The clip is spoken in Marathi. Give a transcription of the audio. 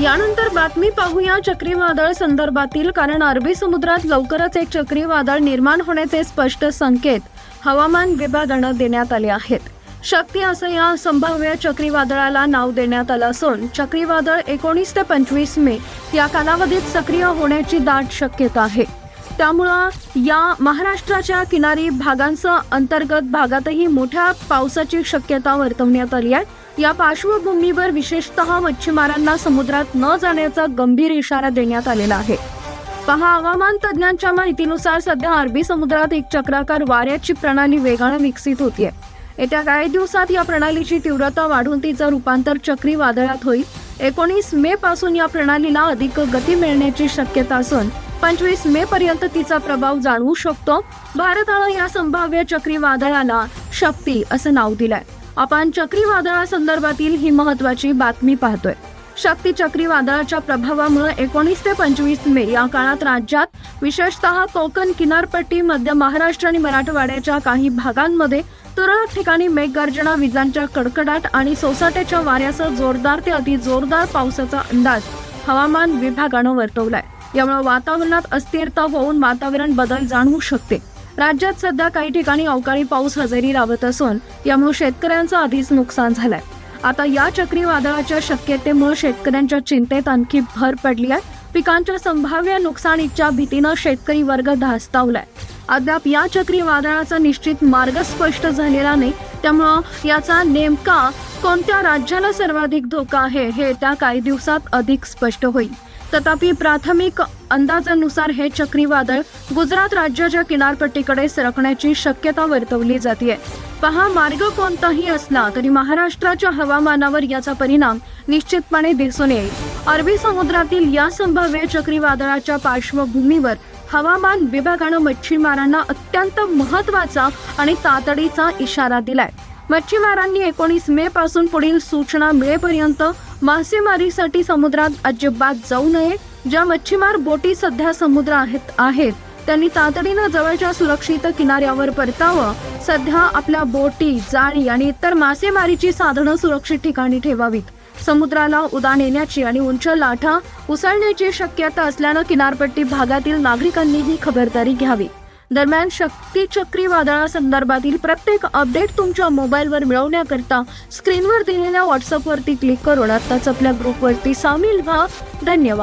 यानंतर बातमी पाहूया चक्रीवादळ संदर्भातील कारण अरबी समुद्रात लवकरच एक चक्रीवादळ निर्माण होण्याचे स्पष्ट संकेत हवामान विभागानं देण्यात आले आहेत. शक्ती असं या संभाव्य चक्रीवादळाला नाव देण्यात आलं असून चक्रीवादळ एकोणीस ते पंचवीस मे या कालावधीत सक्रिय होण्याची दाट शक्यता आहे. त्यामुळं या महाराष्ट्राच्या किनारी भागांसह अंतर्गत भागातही मोठ्या पावसाची शक्यता वर्तवण्यात आली आहे. या पार्श्वभूमीवर विशेषतः मच्छीमारांना समुद्रात न जाण्याचा गंभीर इशारा देण्यात आलेला आहे. पहा हवामान तज्ज्ञांच्या माहितीनुसार सध्या अरबी समुद्रात एक चक्राकार वाऱ्याची प्रणाली वेगानं विकसित होतीये. येत्या काही दिवसात या प्रणालीची तीव्रता वाढून तिचं रूपांतर चक्रीवादळात होईल. एकोणीस मे पासून या प्रणालीला अधिक गती मिळण्याची शक्यता असून पंचवीस मे पर्यंत तिचा प्रभाव जाणवू शकतो. भारतानं या संभाव्य चक्रीवादळाला शक्ती असं नाव दिलंय. आपण चक्रीवादळासंदर्भातील ही महत्वाची बातमी पाहतोय. शक्ती चक्रीवादळाच्या प्रभावामुळे एकोणीस ते पंचवीस मे या काळात राज्यात विशेषतः कोकण किनारपट्टी मध्य महाराष्ट्र आणि मराठवाड्याच्या काही भागांमध्ये तुरळक ठिकाणी मेघगर्जना विजांच्या कडकडाट आणि सोसाट्याच्या वाऱ्यासह जोरदार ते अति जोरदार पावसाचा अंदाज हवामान विभागानं वर्तवलाय. यामुळे वातावरणात अस्थिरता होऊन वातावरण बदल जाणवू शकते. राज्यात सध्या काही ठिकाणी अवकाळी पाऊस हजेरी लावत असून यामुळे शेतकऱ्यांचं आधीच नुकसान झालंय. आता या चक्रीवादळाच्या शक्यतेमुळे शेतकऱ्यांच्या चिंतेत आणखी भर पडली आहे. पिकांच्या संभाव्य नुकसानीच्या भीतीनं शेतकरी वर्ग धास्तावलाय. अद्याप या चक्रीवादळाचा निश्चित मार्ग स्पष्ट झालेला नाही. त्यामुळं याचा नेमका कोणत्या राज्याला सर्वाधिक धोका आहे हे त्या काही दिवसात अधिक स्पष्ट होईल. तथापि प्राथमिक अंदाजानुसार हे चक्रीवादळ गुजरात राज्याच्या किनारपट्टीकडे सरकण्याची शक्यता वर्तवली जाते पहा मार्ग कोणताही असला तरी महाराष्ट्राच्या हवामानावर याचा परिणाम निश्चितपणे दिसून येईल. अरबी समुद्रातील या संभाव्य चक्रीवादळाच्या पार्श्वभूमीवर हवामान विभागानं मच्छीमारांना अत्यंत महत्त्वाचा आणि तातडीचा इशारा दिलाय. मच्छीमारांनी एकोणीस मे पासून पुढील सूचना मिळेपर्यंत मासेमारीसाठी समुद्रात अजिबात जाऊ नये ज्या मच्छीमार बोटी सध्या समुद्र आहेत आहेत. त्यांनी तातडीनं जवळच्या सुरक्षित किनाऱ्यावर परतावं. सध्या आपल्या बोटी जाळी आणि इतर मासेमारीची साधनं सुरक्षित ठिकाणी ठेवावीत. समुद्राला उदान येण्याची आणि उंच लाटा उसळण्याची शक्यता असल्यानं किनारपट्टी भागातील नागरिकांनी ही खबरदारी घ्यावी. दरम्यान शक्ती चक्रीवादळासंदर्भातील प्रत्येक अपडेट तुमच्या मोबाईलवर मिळवण्याकरता स्क्रीनवर दिलेल्या व्हॉट्सअपवरती क्लिक करून आत्ताच आपल्या ग्रुपवरती सामील व्हा. धन्यवाद.